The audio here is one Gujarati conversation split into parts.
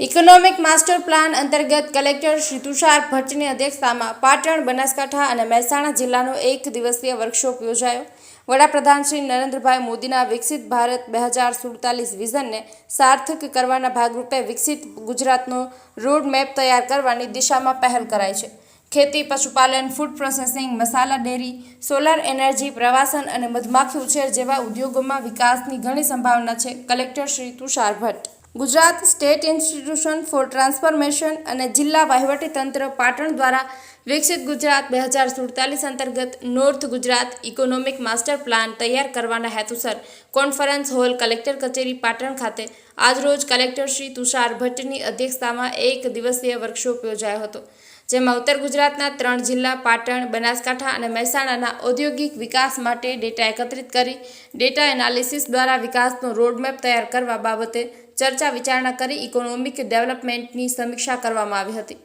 ઇકોનોમિક માસ્ટર પ્લાન અંતર્ગત કલેક્ટર શ્રી તુષાર ભટ્ટની અધ્યક્ષતામાં પાટણ, બનાસકાંઠા અને મહેસાણા જિલ્લાનો એક દિવસીય વર્કશોપ યોજાયો. વડાપ્રધાન શ્રી નરેન્દ્રભાઈ મોદીના વિકસિત ભારત બે હજાર સુડતાલીસ વિઝનને સાર્થક કરવાના ભાગરૂપે વિકસિત ગુજરાતનો રોડમેપ તૈયાર કરવાની દિશામાં પહેલ કરાઈ છે. ખેતી, પશુપાલન food processing masala dairy solar energy પ્રવાસન અને મધમાખી ઉછેર જેવા ઉદ્યોગોમાં વિકાસની ઘણી સંભાવના છે, collector Shri Tushar Bhatt. Gujarat state institution for transformation અને જિલ્લા વહીવટીતંત્ર પાટણ દ્વારા વિકસિત ગુજરાત બે હજાર સુડતાલીસ અંતર્ગત north Gujarat economic master plan તૈયાર કરવાના હેતુસર કોન્ફરન્સ હોલ કલેક્ટર કચેરી પાટણ ખાતે આજરોજ કલેક્ટર શ્રી તુષાર ભટ્ટની અધ્યક્ષતામાં એક દિવસીય વર્કશોપ યોજાયો હતો, જેમાં ઉત્તર ગુજરાતના ત્રણ જિલ્લા પાટણ, બનાસકાંઠા અને મહેસાણાના ઔદ્યોગિક વિકાસ માટે ડેટા એકત્રિત કરી ડેટા એનાલિસિસ દ્વારા વિકાસનો રોડમેપ તૈયાર કરવા બાબતે ચર્ચા વિચારણા કરી ઇકોનોમિક ડેવલપમેન્ટની સમીક્ષા કરવામાં આવી હતી.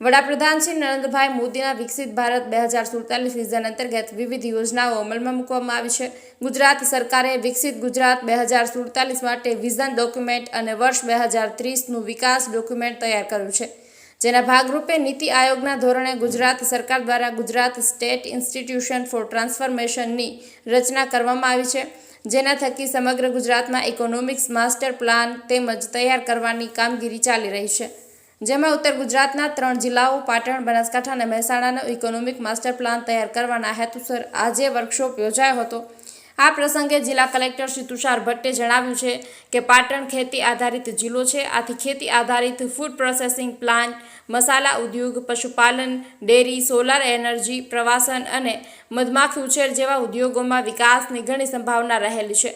વડાપ્રધાન શ્રી નરેન્દ્રભાઈ મોદીના વિકસિત ભારત બે હજાર સુડતાલીસ વિઝન અંતર્ગત વિવિધ યોજનાઓ અમલમાં મૂકવામાં આવી છે. ગુજરાત સરકારે વિકસિત ગુજરાત બે હજાર સુડતાલીસ માટે વિઝન ડોક્યુમેન્ટ અને વર્ષ બે હજાર ત્રીસનું વિકાસ ડોક્યુમેન્ટ તૈયાર કર્યું છે. જેના ભાગરૂપે નીતિ આયોગના ધોરણે ગુજરાત સરકાર દ્વારા ગુજરાત સ્ટેટ ઇન્સ્ટિટ્યુશન ફોર ટ્રાન્સફોર્મેશનની રચના કરવામાં આવી છે. જેના થકી સમગ્ર ગુજરાતમાં ઇકોનોમિક્સ માસ્ટર પ્લાન તેમજ તૈયાર કરવાની કામગીરી ચાલી રહી છે. જેમાં ઉત્તર ગુજરાતના ત્રણ જિલ્લાઓ, પાટણ, બનાસકાંઠા અને મહેસાણાનો ઇકોનોમિક માસ્ટર પ્લાન તૈયાર કરવાના હેતુસર આજે વર્કશોપ યોજાયો હતો. આ પ્રસંગે જિલ્લા કલેક્ટર શ્રી તુષાર ભટ્ટે જણાવ્યું છે કે પાટણ ખેતી આધારિત જિલ્લો છે. આથી ખેતી આધારિત ફૂડ પ્રોસેસિંગ પ્લાન્ટ મસાલા ઉદ્યોગ, પશુપાલન, ડેરી સોલાર એનર્જી પ્રવાસન અને મધમાખી ઉછેર જેવા ઉદ્યોગોમાં વિકાસની ઘણી સંભાવના રહેલી છે.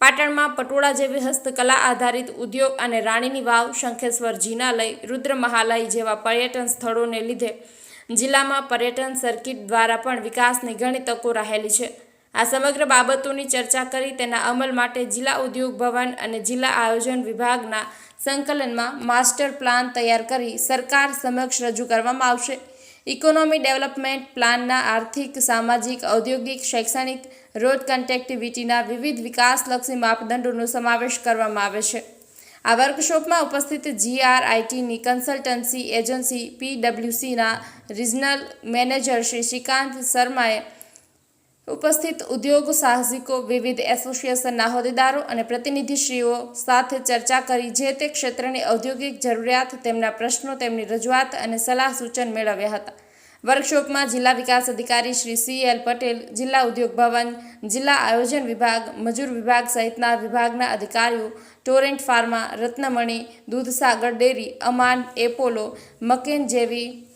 પાટણમાં પટોળા જેવી હસ્તકલા આધારિત ઉદ્યોગ અને રાણીની વાવ, શંખેશ્વર જીનાલય, રુદ્ર મહાલય જેવા પર્યટન સ્થળોને લીધે જિલ્લામાં પર્યટન સર્કિટ દ્વારા પણ વિકાસની ઘણી તકો રહેલી છે. આ સમગ્ર બાબતોની ચર્ચા કરી તેના અમલ માટે જિલ્લા ઉદ્યોગ ભવન અને જિલ્લા આયોજન વિભાગના સંકલનમાં માસ્ટર પ્લાન તૈયાર કરી સરકાર સમક્ષ રજૂ કરવામાં આવશે. ઇકોનોમી ડેવલપમેન્ટ પ્લાનના આર્થિક, સામાજિક, ઔદ્યોગિક, શૈક્ષણિક, રોડ કનેક્ટિવિટીના વિવિધ વિકાસલક્ષી માપદંડોનો સમાવેશ કરવામાં આવે છે. આ વર્કશોપમાં ઉપસ્થિત જીઆરઆઈટીની કન્સલ્ટન્સી એજન્સી પીડબ્લ્યુસીના રિજનલ મેનેજર શ્રી શ્રીકાંત શર્માએ ઉપસ્થિત ઉદ્યોગ, સાહસિકો, વિવિધ એસોસિએશનના હોદ્દેદારો અને પ્રતિનિધિશ્રીઓ સાથે ચર્ચા કરી જે તે ક્ષેત્રની ઔદ્યોગિક જરૂરિયાત, તેમના પ્રશ્નો, તેમની રજૂઆત અને સલાહ સૂચન મેળવ્યા હતા. વર્કશોપમાં જિલ્લા વિકાસ અધિકારી શ્રી સી એલ પટેલ, જિલ્લા ઉદ્યોગ ભવન, જિલ્લા આયોજન વિભાગ, મજૂર વિભાગ સહિતના વિભાગના અધિકારીઓ, Torrent Pharma, Ratnamani, Dudhsagar dairy Aman Apollo, મકેન જેવી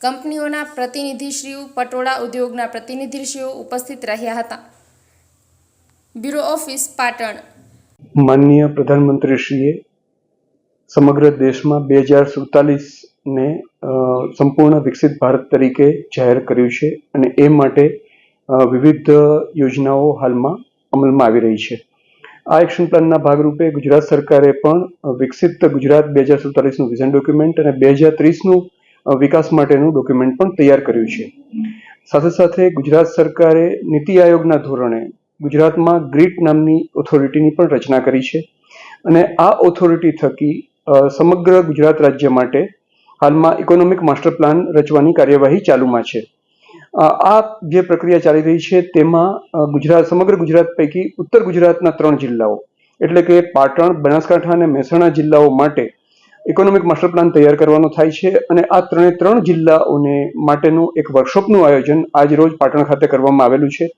કંપનીઓના પ્રતિનિધિશ્રીઓ, પટોળા ઉદ્યોગના પ્રતિનિધિશ્રીઓ ઉપસ્થિત રહ્યા હતા. Bureau office, Patan. માનનીય પ્રધાનમંત્રીશ્રીએ સમગ્ર દેશમાં બે હજાર સુડતાલીસને સંપૂર્ણ વિકસિત ભારત તરીકે જાહેર કર્યું છે અને એ માટે વિવિધ યોજનાઓ હાલમાં અમલમાં આવી રહી છે. આ એક્શન પ્લાનના ભાગરૂપે ગુજરાત સરકારે પણ વિકસિત ગુજરાત બે હજાર સુડતાલીસનું વિઝન ડોક્યુમેન્ટ અને બે હજાર ત્રીસનું વિકાસ માટેનું ડોક્યુમેન્ટ પણ તૈયાર કર્યું છે. સાથે સાથે ગુજરાત સરકારે નીતિ આયોગના ધોરણે ગુજરાતમાં ગ્રીટ નામની ઓથોરિટીની પણ રચના કરી છે અને આ ઓથોરિટી થકી સમગ્ર ગુજરાત રાજ્ય માટે હાલમાં ઇકોનોમિક માસ્ટર પ્લાન રચવાની કાર્યવાહી ચાલુમાં છે. આ જે પ્રક્રિયા ચાલી રહી છે તેમાં ગુજરાત, સમગ્ર ગુજરાત પૈકી ઉત્તર ગુજરાતના ત્રણ જિલ્લાઓ, એટલે કે પાટણ, બનાસકાંઠા અને મહેસાણા જિલ્લાઓ માટે ઇકોનોમિક માસ્ટર પ્લાન તૈયાર કરવાનો થાય છે અને આ ત્રણે ત્રણ જિલ્લાઓને માટેનું એક વર્કશોપનું આયોજન આજ રોજ પાટણ ખાતે કરવામાં આવેલું છે.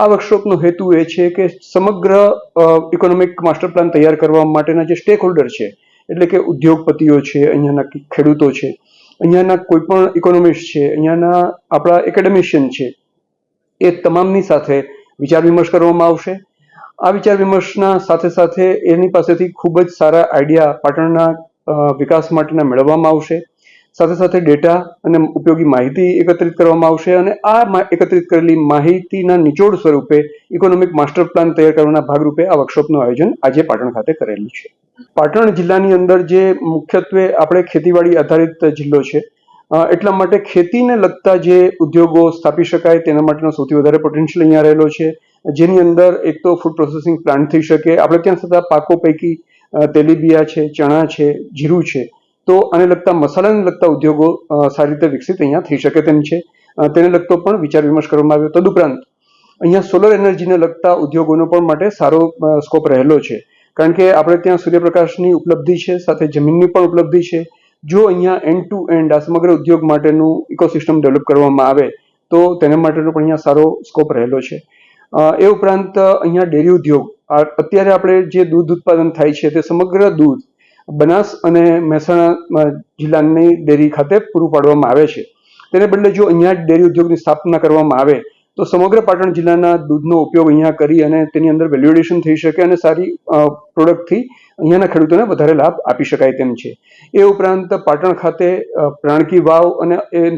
આ વર્કશોપનો હેતુ એ છે કે સમગ્ર ઇકોનોમિક માસ્ટર પ્લાન તૈયાર કરવા માટેના જે સ્ટેક હોલ્ડર છે, એટલે કે ઉદ્યોગપતિઓ છે, અહીંયાના ખેડૂતો છે, અહીંયાના કોઈ પણ ઇકોનોમિસ્ટ છે, અહીંયાના આપણા એકેડેમિશિયન છે, એ તમામની સાથે વિચાર વિમર્શ કરવામાં આવશે. આ વિચાર વિમર્શના સાથે સાથે એની પાસેથી ખૂબ જ સારા આઈડિયા પાટણના વિકાસ માટેના મેળવવામાં આવશે. સાથે સાથે ડેટા અને ઉપયોગી માહિતી એકત્રિત કરવામાં આવશે અને આ એકત્રિત કરેલી માહિતીના નિચોડ સ્વરૂપે ઇકોનોમિક માસ્ટર પ્લાન તૈયાર કરવાના ભાગરૂપે આ વર્કશોપનું આયોજન આજે પાટણ ખાતે કરેલું છે. પાટણ જિલ્લાની અંદર જે મુખ્યત્વે આપણે ખેતીવાડી આધારિત જિલ્લો છે એટલા માટે ખેતીને લગતા જે ઉદ્યોગો સ્થાપી શકાય તેના માટેનો સૌથી વધારે પોટેન્શિયલ અહીંયા રહેલો છે. જેની અંદર એક તો ફૂડ પ્રોસેસિંગ પ્લાન્ટ થઈ શકે, આપણે ત્યાં થતા પાકો પૈકી તેલીબિયા છે, ચણા છે, જીરું છે. તો આને લગતા મસાલાને લગતા ઉદ્યોગો સારી રીતે વિકસિત અહીંયા થઈ શકે તેમ છે. તેને લગતો પણ વિચાર વિમર્શ કરવામાં આવ્યો. તદુપરાંત, અહીંયા સોલર એનર્જીને લગતા ઉદ્યોગોનો પણ માટે સારો સ્કોપ રહેલો છે. કારણ કે આપણે ત્યાં સૂર્યપ્રકાશની ઉપલબ્ધિ છે, સાથે જમીનની પણ ઉપલબ્ધિ છે. જો અહીંયા એન્ડ ટુ એન્ડ આ સમગ્ર ઉદ્યોગ માટેનું ઇકોસિસ્ટમ ડેવલપ કરવામાં આવે, તો તેને માટેનો પણ અહીંયા સારો સ્કોપ રહેલો છે. એ ઉપરાંત અહીંયા ડેરી ઉદ્યોગ અત્યારે આપણે જે દૂધ ઉત્પાદન થાય છે તે સમગ્ર દૂધ બનાસ અને મહેસાણા જિલ્લાની ડેરી ખાતે પૂરું પાડવામાં આવે છે. તેને બદલે જો અહીંયા ડેરી ઉદ્યોગની સ્થાપના કરવામાં આવે, તો સમગ્ર પાટણ જિલ્લાના દૂધનો ઉપયોગ અહીંયા કરી અને તેની અંદર વેલ્યુએશન થઈ શકે અને સારી પ્રોડક્ટથી અહીંયાના ખેડૂતોને વધારે લાભ આપી શકાય તેમ છે. એ ઉપરાંત પાટણ ખાતે પ્રાણકી વાવ અને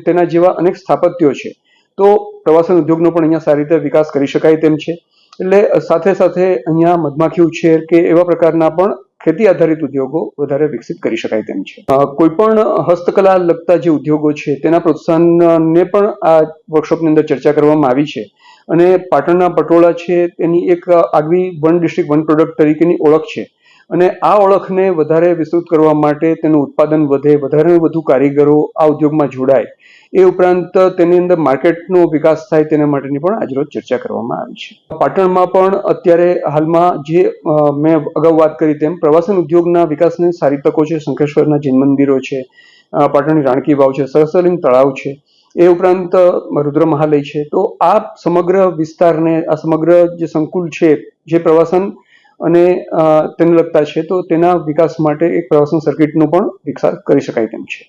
તેના જેવા અનેક સ્થાપત્યો છે. તો પ્રવાસન ઉદ્યોગનો પણ અહીંયા સારી રીતે વિકાસ કરી શકાય તેમ છે. એટલે સાથે સાથે અહીંયા મધમાખી ઉછેર કે એવા પ્રકારના પણ ખેતી આધારિત ઉદ્યોગો વધારે વિકસિત કરી શકાય તેમ છે. કોઈ પણ હસ્તકલા લગતા જે ઉદ્યોગો છે, તેના પ્રોત્સાહનને પણ આ વર્કશોપની અંદર ચર્ચા કરવામાં આવી છે. અને પાટણના પટોળા છે, તેની એક આગવી વન ડિસ્ટ્રિક્ટ વન પ્રોડક્ટ તરીકેની ઓળખ છે. અને આ ઓળખને વધારે વિસ્તૃત કરવા માટે તેનું ઉત્પાદન વધે, વધારે વધુ કારીગરો આ ઉદ્યોગમાં જોડાય. એ ઉપરાંત તેની અંદર માર્કેટનો વિકાસ થાય તેના માટેની પણ આજરોજ ચર્ચા કરવામાં આવી છે. પાટણમાં પણ અત્યારે હાલમાં જે મેં અગાઉ વાત કરી તેમ પ્રવાસન ઉદ્યોગના વિકાસની સારી તકો છે. શંખેશ્વરના જૈન મંદિરો છે પાટણની રાણકી વાવ છે સરસલિંગ તળાવ છે. એ ઉપરાંત રુદ્ર મહાલય છે. તો આ સમગ્ર વિસ્તારને, આ સમગ્ર જે સંકુલ છે, જે પ્રવાસન અને તેને લગતા છે, તો તેના વિકાસ માટે એક પ્રવાસન સર્કિટનો પણ વિકાસ, કરી શકાય તેમ છે.